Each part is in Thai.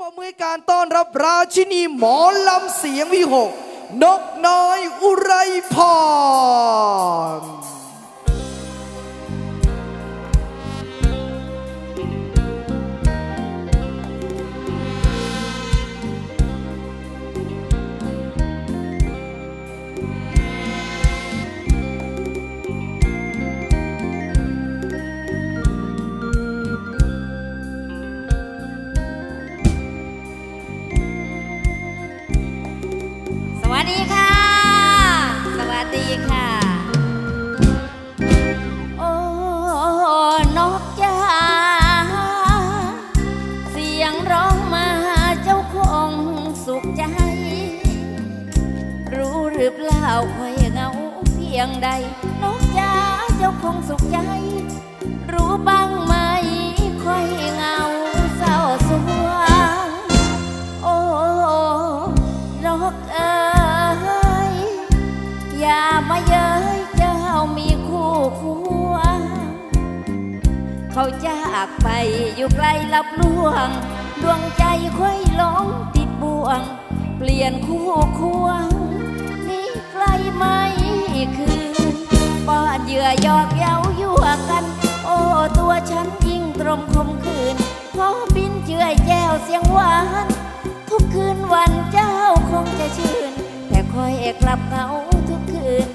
ปรบมือการต้อนรับราชินีหมอลำเสียงวิหก นกน้อยอุไรพร อยู่ไกลลับลวง ดวงใจค่อยหลงติดบ่วง เปลี่ยนคู่ควง นี่ใกลไหมคืนป้อนเหยื่อยอกเย้ายั่วกัน โอ้ตัวฉันยิ่งตรมคมคืนพอบินเจือยแจ้วเสียงหวาน ทุกคืนวันเจ้าคงจะชื่น แต่คอยกลับเหงาทุกคืน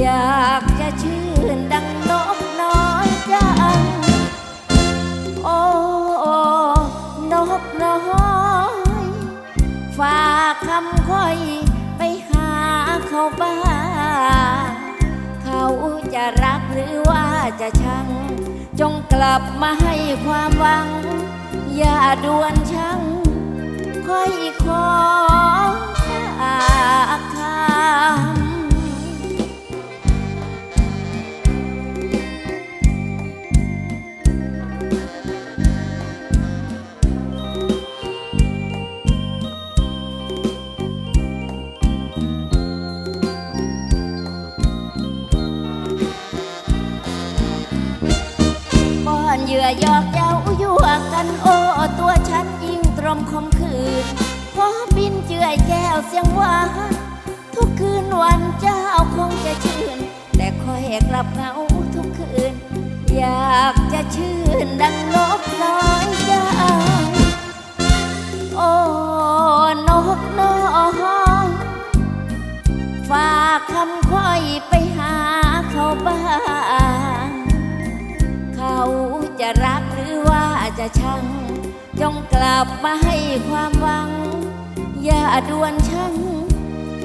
อยากจะชื่นดังนก โอ้นกน้อยฝากคำค่อยไปหาเขาบ้างเขาจะรักหรือว่าจะชัง จงกลับมาให้ความหวัง อย่าด่วนชัง ค่อยขอฝากคำ นโอ้ตัวฉันยิ่งตรมคมคืนพอบินเจือยแก้วเสียงหวานทุกคืนวันเจ้าคงจะชื่น แต่คอยกลับเหงาทุกคืน อยากจะชื่นดัง ลับมาให้ความหวัง อย่าด่วนช่าง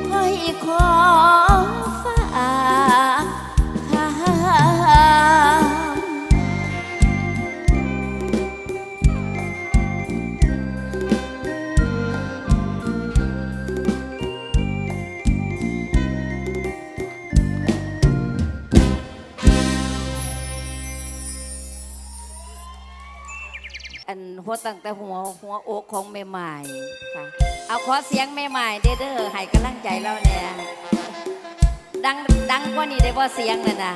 ค่อยขอ ตั้งแต่หัวหัวอกของแม่ใหม่ค่ะ เอาขอเสียงแม่ใหม่เด้อเด้อให้กำลังใจเราเนี่ยดังดังกว่านี้ได้บ่เสียงน่ะนะ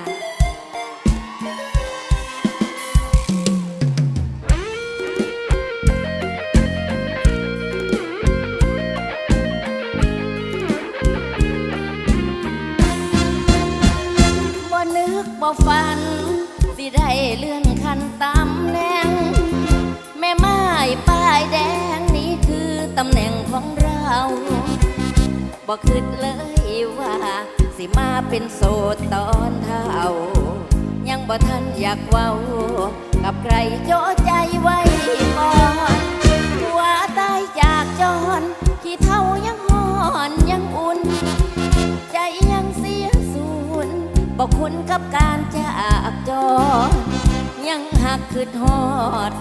บ่นึกบ่ฝันสิได้เลื่อนายแดงนี่คือตำแหน่งของเราบอกคิดเลยว่า สิมาเป็นโสดตอนเท่า ยังบ่ทันอยากเว้า กับใครโจใจไว้ก่อนหัวตายจากจรขี้เท่ายังหอนยังอุ่น ใจยังเสียสูญบอกคุณกับการจากจรยังหักคือทอด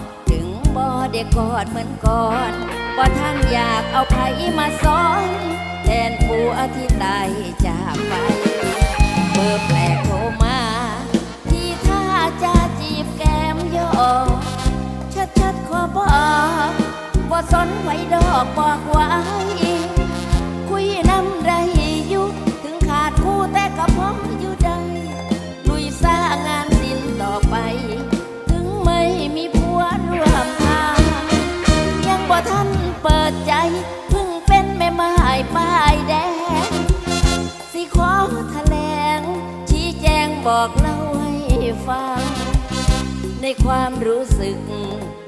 ได้กอดเหมือนก่อนบ่ท่านอยากเอาไผมาสอนแทนผัวที่ตายจากไปเบอร์แปลกโทรมา ที่ท่าจะจีบแก้มยกชัดๆขอบอกบ่าสนไว้ดอกบอกไว้คุยน้ำ ในความรู้สึก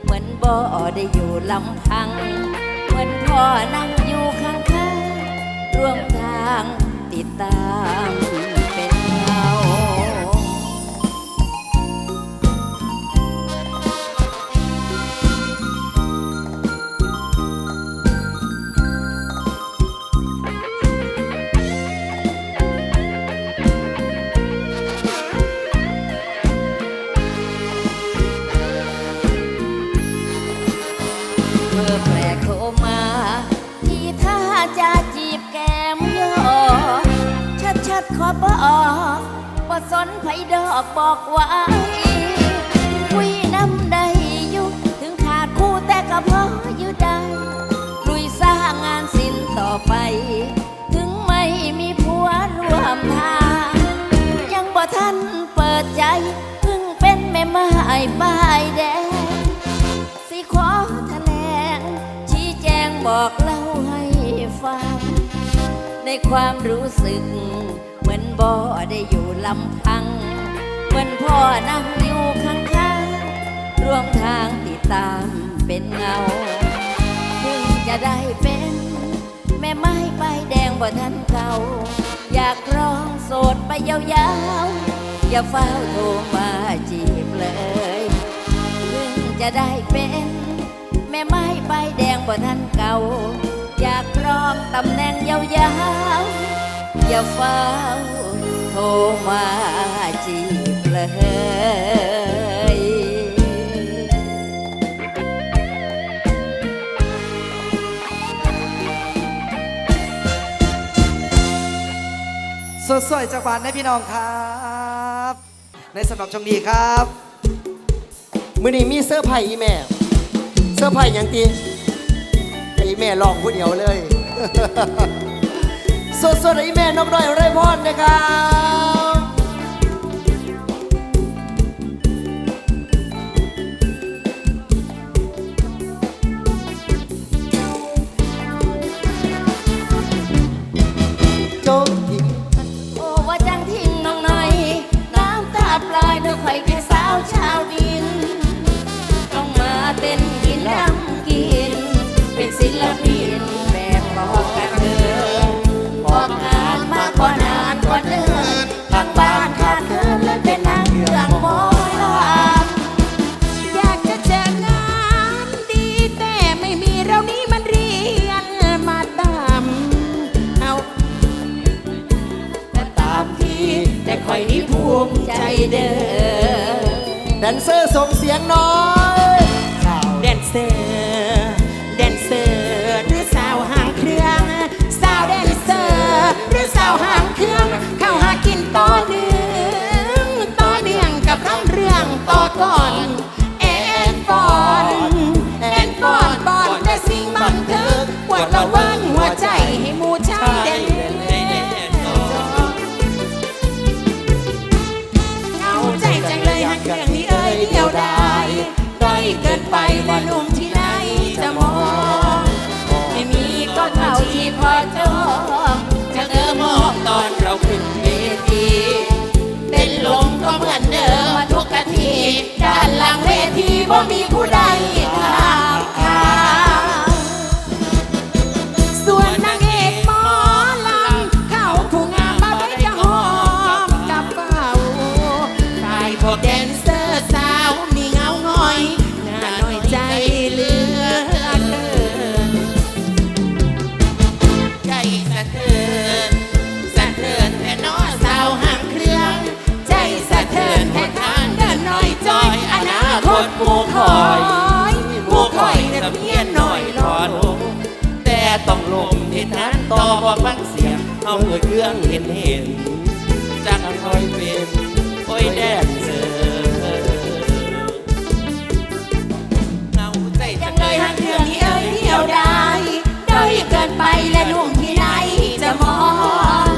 เหมือนบ่อได้อยู่ลำพัง เหมือนพ่อนั่งอยู่ข้างๆร่วมทางติดตาม ขอบอกว่สนไผดอกบอกไว้คุยน้ำได้อยู่ถึงขาดคู่แต่ก็พออยู่ได้ลุยสร้างงานศิลป์ต่อไป ถึงไม่มีผัวร่วมทาง ยังบ่ทันเปิดใจ เพิ่งเป็นแม่ไม้ป้ายแดง สิขอแถลง ชี้แจงบอกเล่าให้ฟัง ในความรู้สึก บ่ได้อยู่ลำพัง เหมือนพ่อนั่งอยู่ข้างๆร่วมทางติดตามเป็นเงาถึงจะได้เป็น แม่ไม้ใบแดงบ่ทันเก่า อยากร้องโสดไปยาวๆ อย่าเฝ้าโทรมาจีบเลยถึงจะได้เป็น แม่ไม้ใบแดงบ่ทันเก่า อยากครองตำแหน่งยาวๆ อย่าเฝ้าโทรมาจีบเลยสดๆจากบ้านนะพี่น้องครับ ในสำหรับช่วงนี้ครับมือนี้มีเสื้อร์ไผ่อีแม่ เสื้อไผ่หยังตีอ้แม่ลองผู้เดียวเลย สดๆไอ้แม่นกน้อยไรพรนะครับ แต่คอยนี่ภูมิใจเด้อแดนเซอร์ส่งเสียงน้อยแดนเซอร์แดนเซอร์หรือสาวห่างเครื่องสาวแดนเซอร์หรือสาวห่างเครื่อง เข้าหากินต่อเนื่องต่อเนื่องกับคำเรื่องต่อก่อน ด้านหลังเวทีบ่มีผู้ใด ต่อบ่ฟังเสียงเอาเกิดเครื่องเห็นเห็นจักคอยเป็นโอ้ยแดนเซอร์เงาใจยังเลยห่างเครื่องนี้เอ้ยเดียวไดายด้อยเกินไปและหนุ่มที่ไหนจะมอ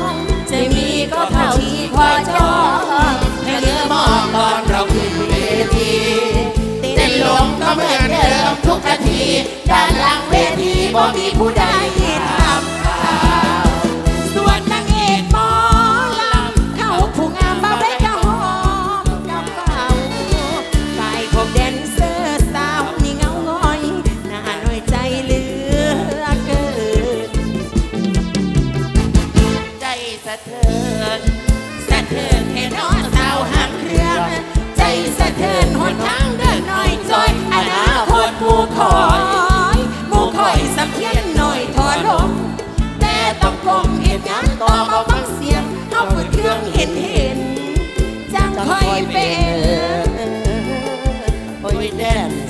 ง จะมีก็เท่าที่พอจองแค่เลือมองตอนเราขึ้นเวทีเต้นลงก็เหมือนเดิมทุกนาทีด้านหลังเวทีบ่มีผู้ใด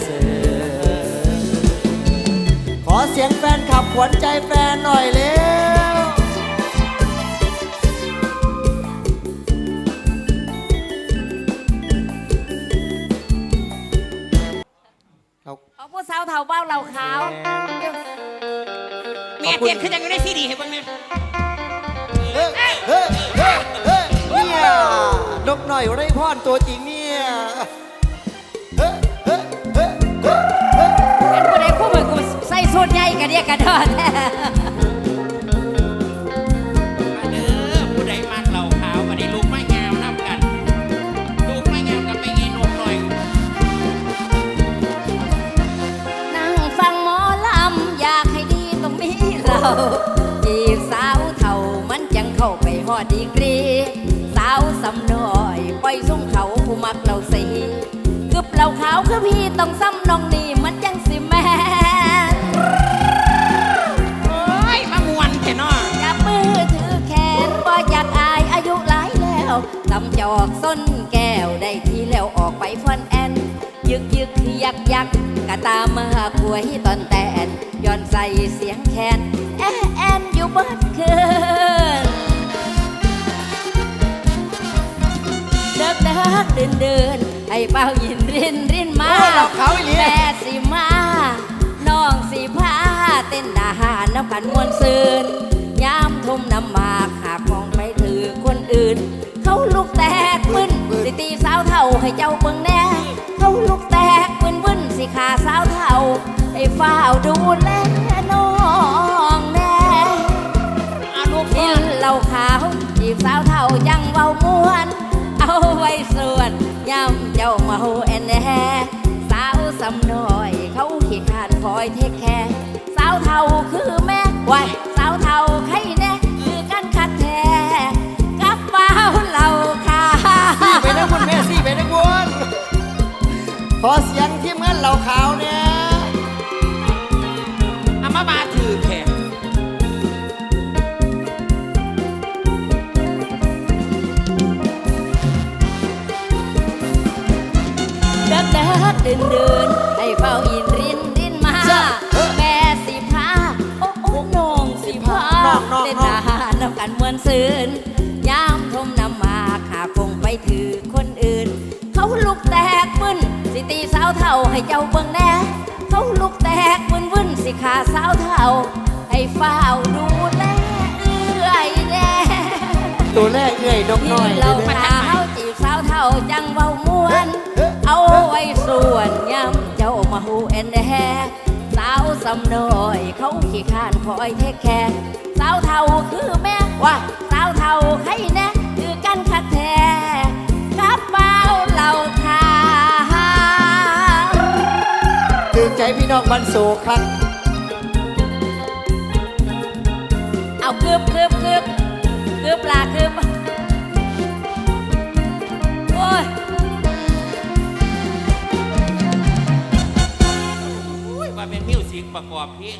เซอร์ขอเสียงแฟนขับขวัญใจแฟนหน่อยเร็วเอาเอาผู้สาวเฒ่าเบ้าเหล่าขาวเมียเตียนคือยังอยู่ในซีดีให้เบ้างเนี่ยเฮ้ยเฮ้ยเฮ้ยเฮ้ยเนี่ยนกหน่อยไรพรตัวจริงเนี่ย กูใส่สูทใหญ่กันเดียกันดอนมาเด้อผู้ใดมากเหล่าขาวมาได้ลูกไม้งามนับกัน ลูกไม้งามกับไม่งี้นกหน่อยนั่งฟังหมอลำอยากให้ดีตรงนี้เราจีบสาวเท่ามันจังเข้าไปหอดดีกรี สาวสำน้อยปล่อยสุ่งเขาผู้มักเราสีกึบเหล่าขาวคือพี่ต้องซ้ำน้องนี่ ตำจอกส้นแก้วได้ทีแล้วออกไปฟอนแอนยึกยึกยักยักกะตามมาควยตอนแตนย้อนใส่เสียงแคนแอนแอนอยู่เบิดคืนเดิกเดิกเดินเดินให้เป้ายินรินรินมาโอ้ยเราเขาอีหลีแม่สิมาน้องสิพาเต้นดาหารน้ำกันมวนซืนยามทุ่มน้ำหมากหากมองไปถือคนอื่นเขา ลูกแตกมึนสิตีสาวเท่าให้เจ้าเบิ่งแน่เขาลูกแตกมึนมึนสิขาสาวเท่าให้เฝ้าดูแลน้องแน่อาลูกกินเหล้าขาวจีบสาวเท่ายังเบามวน เอาไว้ส่วนย่ำเจ้าเมาแอนแน่สาวสำน้อยเขาขี้ขานคอยเทคแคร์สาวเท่าคือแม่ไว้สาวเท่าใครแน่ ขอเสียงทีมงานเหล่าขาวเนี่ยเอามาบาถือแขนเดิกเดิกเดินเดินให้เฝ้าอินรินรินมาแม่สิพาโอ้โอ้น้องสิพาเต้นอาหารน้ำกันมวนซืนยามทมน้ำหมากหาคงไปถือคนอื่ ให้เจ้าเบิ่งแน่เขาลุกแตกมึนวุ่นสิขาสาวเท่า ให้เฝ้าดูแลเอื้อยแน่ตัวแรกเอ้ยนกหน่อยเราเลยขาวจีบสาวเท่าจังเบาม่วน เอาไว้ส่วนย้ำเจ้ามาหูแอนแดสาวสำน้อยเขาขี้ข้านคอยเทคแคร์สาวเท่าคือแม่ว่าสาวเท่าใครแน่คือกัน พี่น้องบันโศกครับ เอาเกือบเกือบเกือบเกือบลาเกือบโอ้ยอุ้ยว่าเป็นมิวสิกประกอบเพลง